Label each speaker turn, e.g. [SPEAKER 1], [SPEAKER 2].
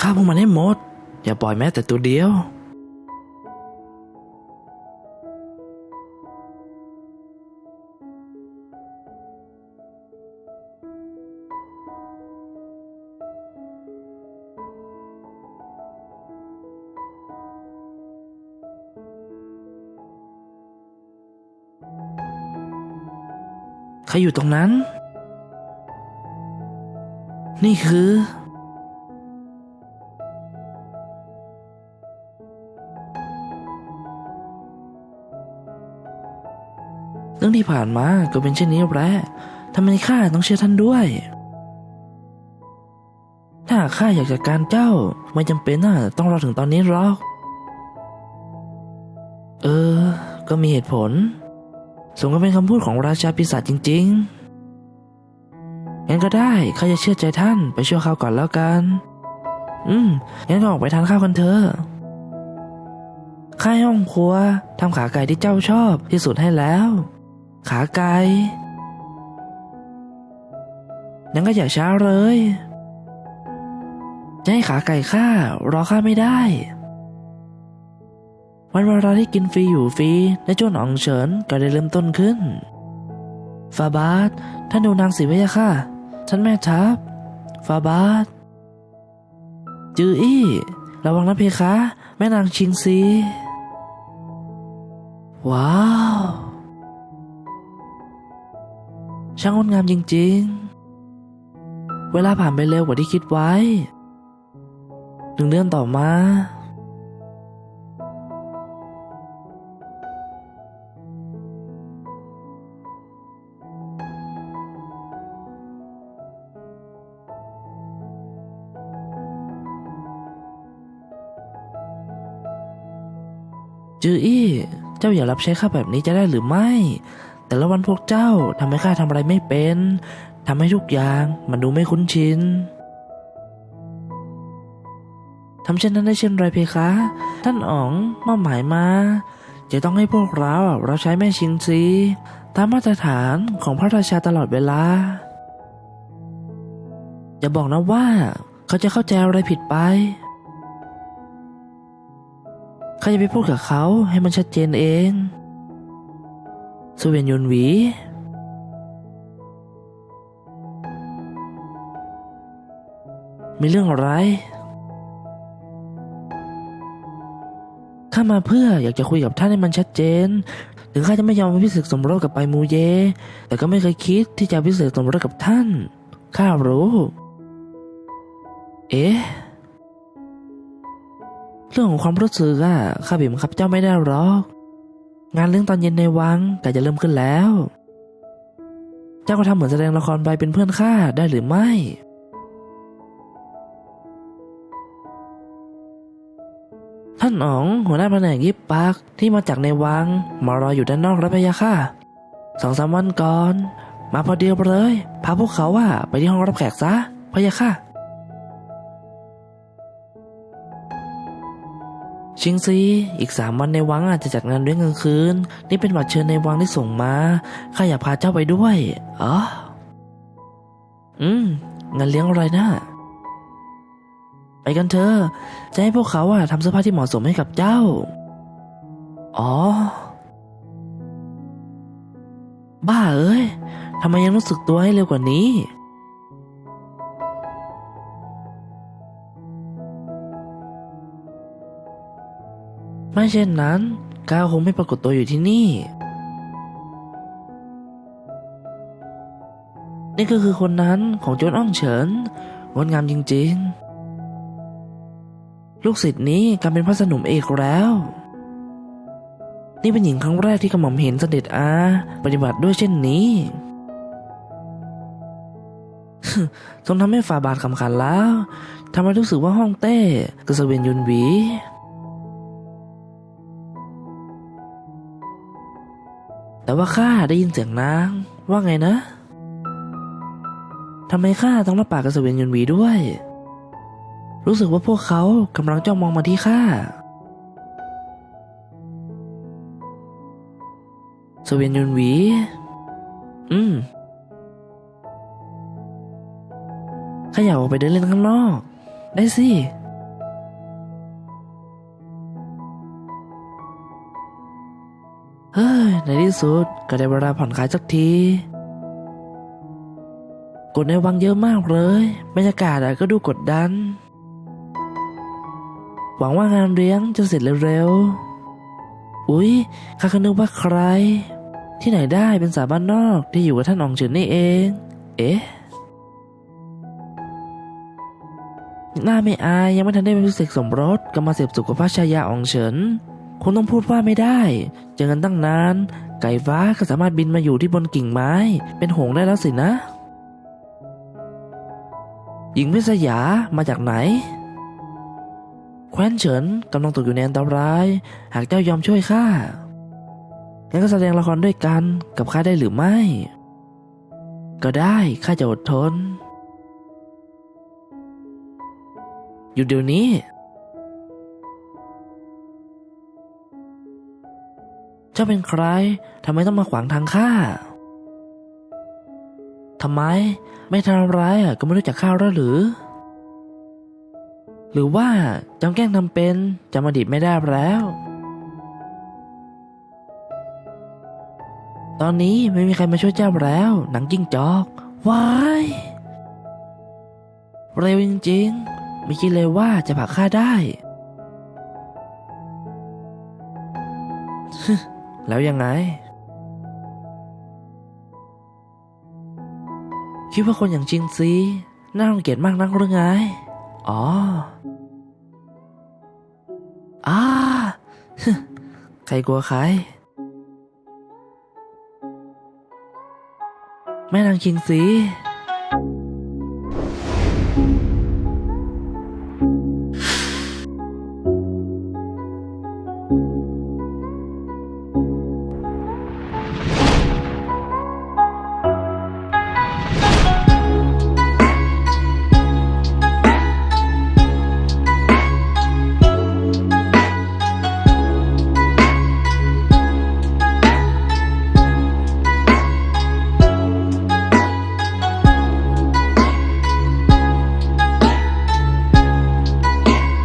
[SPEAKER 1] ฆ่าพวกมันให้หมด อย่าปล่อยแม้แต่ตัวเดียว ใครอยู่ตรงนั้น นี่คือ รื่องที่ผ่านมาก็เป็นเช่นนี้แหละทำไมข้าต้องเชื่อท่านด้วย ถ้าข้าอยากจัดการเจ้าไม่จำเป็นน่ะต้องรอถึงตอนนี้หรอก เออ ก็มีเหตุผล สมกับเป็นคำพูดของราชาปีศาจจริง ๆ งั้นก็ได้ข้าจะเชื่อใจท่านไปชั่วคราวก่อนแล้วกัน อืม งั้นก็ออกไปทานข้าวกันเถอะข้าให้ห้องครัวทำขาไก่ที่เจ้าชอบที่สุดให้แล้ว ขาไก่งั้นก็อย่าช้าเลยจะให้ขาไก่ข้ารอข้าไม่ได้ วันเวลาที่กินฟรีอยู่ฟรีและโจ้หนองเฉินก็ได้เริ่มต้นขึ้นฟาบาสท่านดูนางสิพะยะค่ะท่านแม่ทัพฟาบาสจืออี้ ระวังนะเพคะ แม่นางชิงซี ว้าว ช่างงดงามจริง ๆ เวลาผ่านไปเร็วกว่าที่คิดไว้ หนึ่งเดือนต่อมา จืออี้ เจ้าอย่ารับใช้ข้าแบบนี้จะได้หรือไม่ แต่ละวันพวกเจ้าทำให้ข้าทำอะไรไม่เป็นทำให้ทุกอย่างมันดูไม่คุ้นชินทำเช่นนั้นได้เช่นไรเพคะ ท่านอ๋องมอบหมายมา จะต้องให้พวกเราเราใช้แม่ชิงซีตามมาตรฐานของพระราชาตลอดเวลา อย่าบอกนะว่าเขาจะเข้าใจอะไรผิดไปข้าจะไปพูดกับเขาให้มันชัดเจนเอง สุเวียนยนหวี มีเรื่องอะไร ข้ามาเพื่ออยากจะคุยกับท่านให้มันชัดเจน ถึงข้าจะไม่ยอมพิเศษสมรสกับไปมูเย แต่ก็ไม่เคยคิดที่จะพิเศษสมรสกับท่าน ข้ารู้ เอ๊ะ เรื่องของความรู้สึกอะข้าบีบบังคับเจ้าไม่ได้หรอก งานเรื่องตอนเย็นในวังใกล้จะเริ่มขึ้นแล้ว เจ้าก็ทำเหมือนแสดงละครไปเป็นเพื่อนข้าได้หรือไม่ ท่านอ๋องหัวหน้าแผนกยิบปักที่มาจากในวัง มารออยู่ด้านนอกแล้วพยะค่ะสองสามวันก่อน มาพอเดียวเลย พาพวกเขาว่าไปที่ห้องรับแขกซะพยะค่ะ ชิงซีอีกสามวันในวังอาจจะจัดงานด้วยกลางคืน นี่เป็นบัตรเชิญในวังที่ส่งมาข้าอยากพาเจ้าไปด้วยอ๋ออืมงานเลี้ยงอะไรนะไปกันเถอะจะให้พวกเขาอะทำเสื้อผ้าที่เหมาะสมให้กับเจ้า อ๋อ บ้าเอ้ยทำไมยังรู้สึกตัวให้เร็วกว่านี้ ไม่เช่นนั้นก้าวคงไม่ปรากฏตัวอยู่ที่นี่ นี่ก็คือคนนั้นของโจนอ้องเฉินงดงามจริงๆ ลูกศิษย์นี้กลายเป็นพระสนุมเอกแล้ว นี่เป็นหญิงครั้งแรกที่กระหม่อมเห็นเสด็จอา ปฏิบัติด้วยเช่นนี้ทรงทำให้ฝ่าบาทคำขันแล้วทำให้รู้สึกว่าห้องเต้กระสเวียนยุนหวี แต่ว่าข้าได้ยินเสียงนางว่าไงนะทำไมข้าต้องรับปากกับสเวีนยุนหวีด้วย รู้สึกว่าพวกเขากำลังจ้องมองมาที่ข้าสเวีนยุนหวี อืมข้าอยากออกไปเดินเล่นข้างนอก ได้สิ ในที่สุดก็ได้เวลาผ่อนคลายสักทีกดในวังเยอะมากเลยบรรยากาศอะก็ดูกดดัน หวังว่างานเลี้ยงจะเสร็จเร็วๆ อุ๊ยข้าก็นึกว่าใคร ที่ไหนได้เป็นสาวบ้านนอกที่อยู่กับท่านองเฉินนี่เอง เอ๊ะหน้าไม่อายยังไม่ทันได้เป็นพิเศษสมรสก็มาเสพสุขกับพระชายาอองเฉิน คงต้องพูดว่าไม่ได้ เจอกันตั้งนาน ไก่ฟ้าก็สามารถบินมาอยู่ที่บนกิ่งไม้ เป็นหงได้แล้วสินะ หญิงพิษยามาจากไหน แคว้นเฉินกำลังตกอยู่ในอันตราย หากเจ้ายอมช่วยข้างั้นก็แสดงละครด้วยกันกับข้าได้หรือไม่ ก็ได้ข้าจะอดทน อยู่เดี๋ยวนี้ จ้าเป็นใครทำไมต้องมาขวางทางข้าทำไมไม่ทำร้ายอะก็ไม่รู้จักข้าแล้วหรือ หรือว่าจำแกล้งทำเป็นจำอดีตไม่ได้แล้ว ตอนนี้ไม่มีใครมาช่วยเจ้าแล้ว หนังจิ้งจอกวายเร็วจริงๆ ไม่คิดเลยว่าจะผลักข้าได้ แล้วยังไง คิดว่าคนอย่างจินซีน่ารังเกียจมากนักหรือไง อ๋ออ้าใครกลัวใคร แม่นางคิงซี